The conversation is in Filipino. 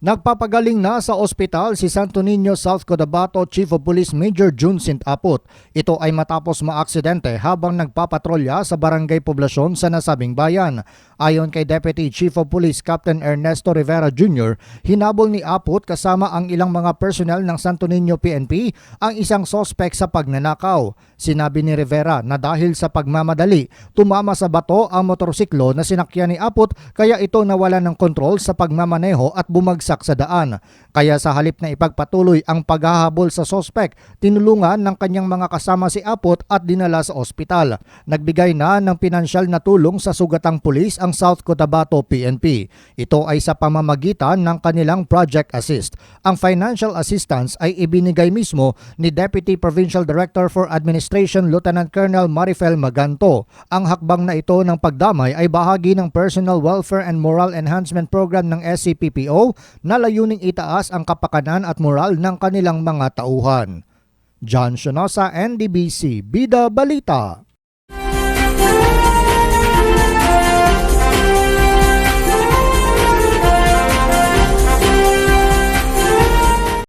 Nagpapagaling na sa ospital si Santo Niño South Cotabato Chief of Police Major June Sint Apot. Ito ay matapos maaksidente habang nagpapatrolya sa barangay poblasyon sa nasabing bayan. Ayon kay Deputy Chief of Police Captain Ernesto Rivera Jr., hinabol ni Apot kasama ang ilang mga personnel ng Santo Niño PNP ang isang sospek sa pagnanakaw. Sinabi ni Rivera na dahil sa pagmamadali, tumama sa bato ang motorsiklo na sinakyan ni Apot kaya ito nawala ng kontrol sa pagmamaneho at bumagsak sa daan. Kaya sa halip na ipagpatuloy ang paghahabol sa sospek, tinulungan ng kanyang mga kasama si Apot at dinala sa ospital. Nagbigay na ng pinansyal na tulong sa sugatang pulis ang South Cotabato PNP. Ito ay sa pamamagitan ng kanilang Project Assist. Ang financial assistance ay ibinigay mismo ni Deputy Provincial Director for Administration Lieutenant Colonel Marifel Maganto. Ang hakbang na ito ng pagdamay ay bahagi ng Personal Welfare and Moral Enhancement Program ng SCPPO na layuning itaas ang kapakanan at moral ng kanilang mga tauhan. John Shonosa, NDBC, Bida Balita.